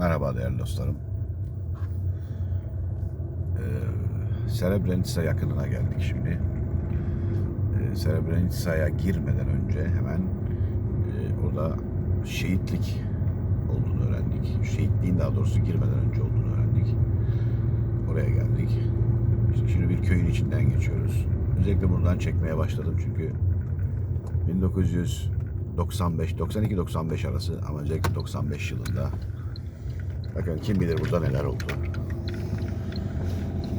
Merhaba değerli dostlarım. Ee, Srebrenica yakınına geldik şimdi. Ee, Srebrenica'ya girmeden önce hemen e, orada şehitlik olduğunu öğrendik. Şehitliğin daha doğrusu girmeden önce olduğunu öğrendik. Oraya geldik. Şimdi bir köyün içinden geçiyoruz. Özellikle buradan çekmeye başladım çünkü 1995, 92-95 arası ama özellikle 95 yılında Bakın kim bilir burada neler oldu.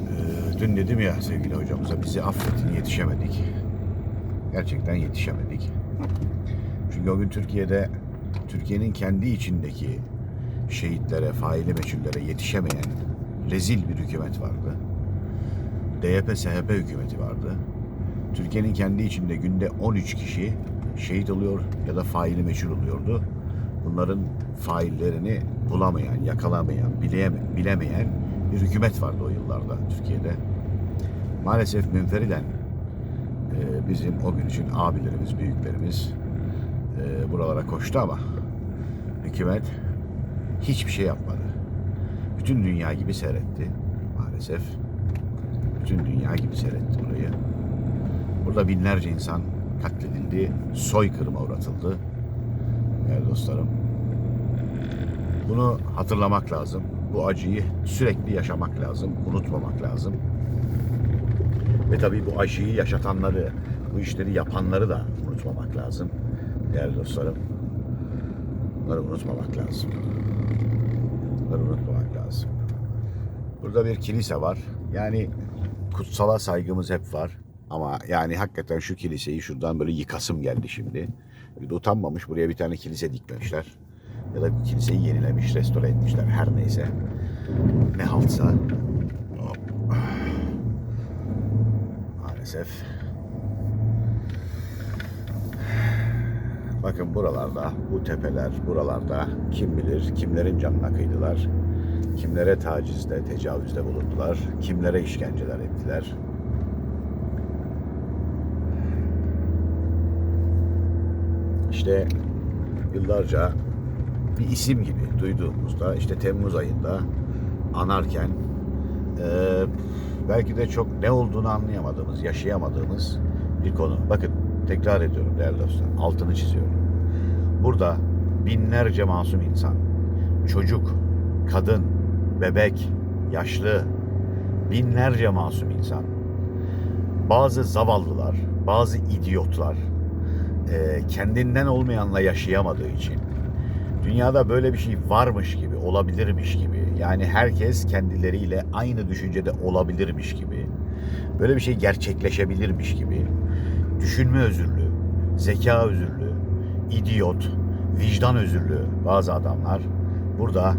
Ee, dün dedim ya sevgili hocamıza bizi affedin yetişemedik. Gerçekten yetişemedik. Çünkü o gün Türkiye'de Türkiye'nin kendi içindeki şehitlere, faili meçhullere yetişemeyen rezil bir hükümet vardı. DYP, SHP hükümeti vardı. Türkiye'nin kendi içinde günde 13 kişi şehit oluyor ya da faili meçhul oluyordu. Bunların faillerini bulamayan, yakalamayan, bilemeyen bir hükümet vardı o yıllarda Türkiye'de. Maalesef münferiden e, bizim o gün için abilerimiz, büyüklerimiz e, buralara koştu ama hükümet hiçbir şey yapmadı. Bütün dünya gibi seyretti maalesef. Bütün dünya gibi seyretti burayı. Burada binlerce insan katledildi, soykırıma uğratıldı. Değerli dostlarım. Bunu hatırlamak lazım. Bu acıyı sürekli yaşamak lazım, unutmamak lazım. Ve tabii bu acıyı yaşatanları, bu işleri yapanları da unutmamak lazım. Değerli dostlarım. Bunları unutmamak lazım. Bunları unutmamak lazım. Burada bir kilise var. Yani kutsala saygımız hep var. Ama yani hakikaten şu kiliseyi şuradan böyle yıkasım geldi şimdi. Bir utanmamış buraya bir tane kilise dikmemişler. Ya da kiliseyi yenilemiş, restore etmişler her neyse. Ne haltsa. Maalesef. Bakın buralarda, bu tepeler, buralarda kim bilir kimlerin canına kıydılar. Kimlere tacizde, tecavüzde bulundular. Kimlere işkenceler ettiler. İşte yıllarca bir isim gibi duyduğumuzda işte Temmuz ayında anarken eee, belki de çok ne olduğunu anlayamadığımız, yaşayamadığımız bir konu. Bakın tekrar ediyorum değerli dostlar, altını çiziyorum. Burada binlerce masum insan, çocuk, kadın, bebek, yaşlı, binlerce masum insan, bazı zavallılar, bazı idiotlar, e, kendinden olmayanla yaşayamadığı için dünyada böyle bir şey varmış gibi, olabilirmiş gibi yani herkes kendileriyle aynı düşüncede olabilirmiş gibi böyle bir şey gerçekleşebilirmiş gibi düşünme özürlü, zeka özürlü, idiot, vicdan özürlü bazı adamlar burada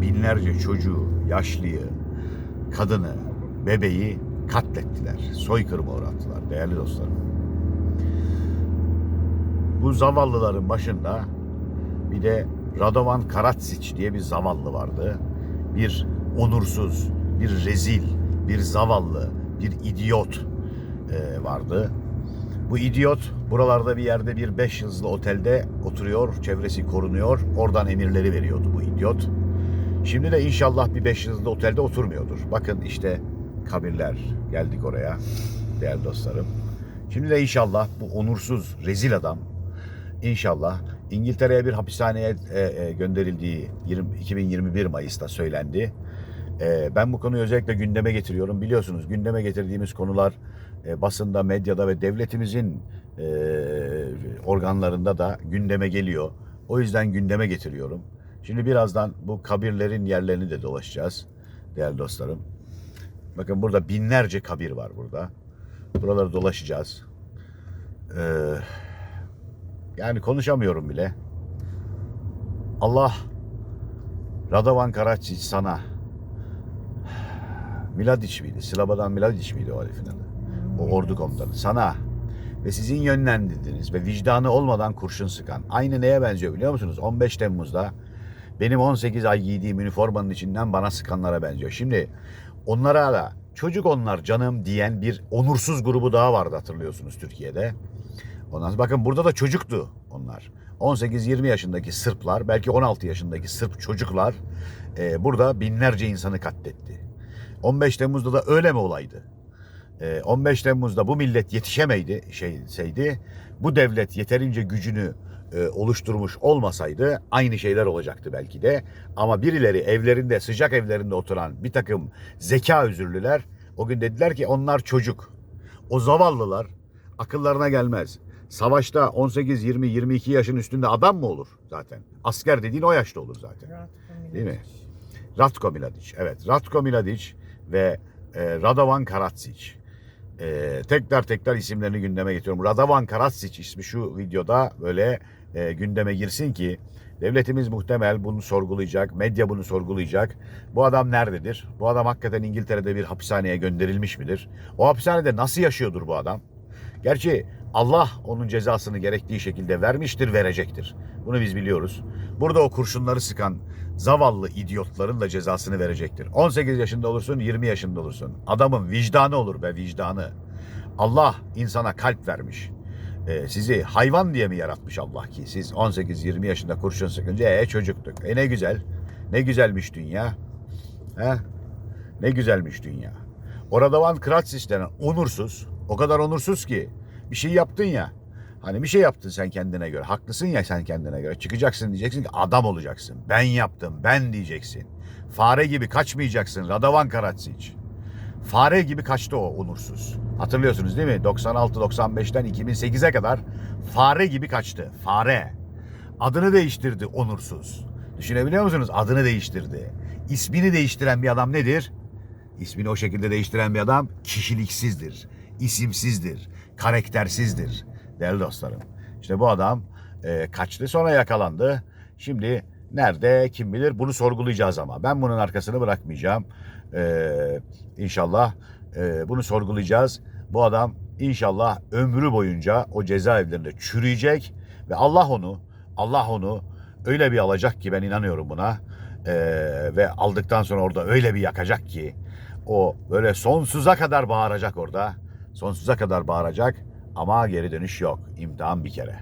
binlerce çocuğu, yaşlıyı, kadını, bebeği katlettiler. Soykırıma uğrattılar değerli dostlarım. Bu zavallıların başında bir de Radovan Karadzic diye bir zavallı vardı. Bir onursuz, bir rezil, bir zavallı, bir idiot e, vardı. Bu idiot buralarda bir yerde bir beş yıldızlı otelde oturuyor, çevresi korunuyor. Oradan emirleri veriyordu bu idiot. Şimdi de inşallah bir beş yıldızlı otelde oturmuyordur. Bakın işte kabirler geldik oraya değerli dostlarım. Şimdi de inşallah bu onursuz rezil adam İnşallah İngiltere'ye bir hapishaneye e, e, gönderildiği 20, 2021 Mayıs'ta söylendi. E, ben bu konuyu özellikle gündeme getiriyorum. Biliyorsunuz gündeme getirdiğimiz konular basında, medyada ve devletimizin organlarında da gündeme geliyor. O yüzden gündeme getiriyorum. Şimdi birazdan bu kabirlerin yerlerini de dolaşacağız değerli dostlarım. Bakın burada binlerce kabir var burada. Buraları dolaşacağız. Eee yani konuşamıyorum bile. Allah Radovan Karadzic sana Miladic miydi? Slabadan Miladic miydi o herifin adı? O ordu komutanı. Sana ve sizin yönlendirdiğiniz ve vicdanı olmadan kurşun sıkan. Aynı neye benziyor biliyor musunuz? 15 Temmuz'da benim 18 ay giydiğim üniformanın içinden bana sıkanlara benziyor. Şimdi onlara da çocuk onlar canım diyen bir onursuz grubu daha vardı hatırlıyorsunuz Türkiye'de. Ondan sonra bakın burada da çocuktu onlar. 18-20 yaşındaki Sırplar, belki 16 yaşındaki Sırp çocuklar e, burada binlerce insanı katletti. 15 Temmuz'da da öyle mi olaydı? E, 15 Temmuz'da bu millet yetişemeydi, şeyseydi, bu devlet yeterince gücünü e, oluşturmuş olmasaydı aynı şeyler olacaktı belki de. Ama birileri evlerinde, sıcak evlerinde oturan bir takım zeka özürlüler o gün dediler ki onlar çocuk. O zavallılar akıllarına gelmez. Savaşta 18, 20, 22 yaşın üstünde adam mı olur zaten? Asker dediğin o yaşta olur zaten. Değil mi? Ratko Mladic. Evet, Ratko Mladic ve e, Radovan Karadzic. E, tekrar tekrar isimlerini gündeme getiriyorum. Radovan Karadzic ismi şu videoda böyle e, gündeme girsin ki devletimiz muhtemel bunu sorgulayacak, medya bunu sorgulayacak. Bu adam nerededir? Bu adam hakikaten İngiltere'de bir hapishaneye gönderilmiş midir? O hapishanede nasıl yaşıyordur bu adam? Gerçi Allah onun cezasını gerektiği şekilde vermiştir, verecektir. Bunu biz biliyoruz. Burada o kurşunları sıkan zavallı idiotların da cezasını verecektir. 18 yaşında olursun, 20 yaşında olursun. Adamın vicdanı olur be vicdanı. Allah insana kalp vermiş. Ee, sizi hayvan diye mi yaratmış Allah ki? Siz 18-20 yaşında kurşun sıkınca e, çocuktuk. E ne güzel. Ne güzelmiş dünya. He? Ne güzelmiş dünya. Orada Van Kratsis denen onursuz, o kadar onursuz ki bir şey yaptın ya. Hani bir şey yaptın sen kendine göre. Haklısın ya sen kendine göre. Çıkacaksın diyeceksin ki adam olacaksın. Ben yaptım, ben diyeceksin. Fare gibi kaçmayacaksın Radovan Karadzic. Fare gibi kaçtı o onursuz. Hatırlıyorsunuz değil mi? 96-95'ten 2008'e kadar fare gibi kaçtı. Fare. Adını değiştirdi onursuz. Düşünebiliyor musunuz? Adını değiştirdi. İsmini değiştiren bir adam nedir? İsmini o şekilde değiştiren bir adam kişiliksizdir, isimsizdir, karaktersizdir değerli dostlarım. İşte bu adam e, kaçtı sonra yakalandı. Şimdi nerede kim bilir bunu sorgulayacağız ama. Ben bunun arkasını bırakmayacağım. E, inşallah e, bunu sorgulayacağız. Bu adam inşallah ömrü boyunca o cezaevlerinde çürüyecek ve Allah onu Allah onu öyle bir alacak ki ben inanıyorum buna. E, ve aldıktan sonra orada öyle bir yakacak ki o böyle sonsuza kadar bağıracak orada. Sonsuza kadar bağıracak ama geri dönüş yok. İmtihan bir kere.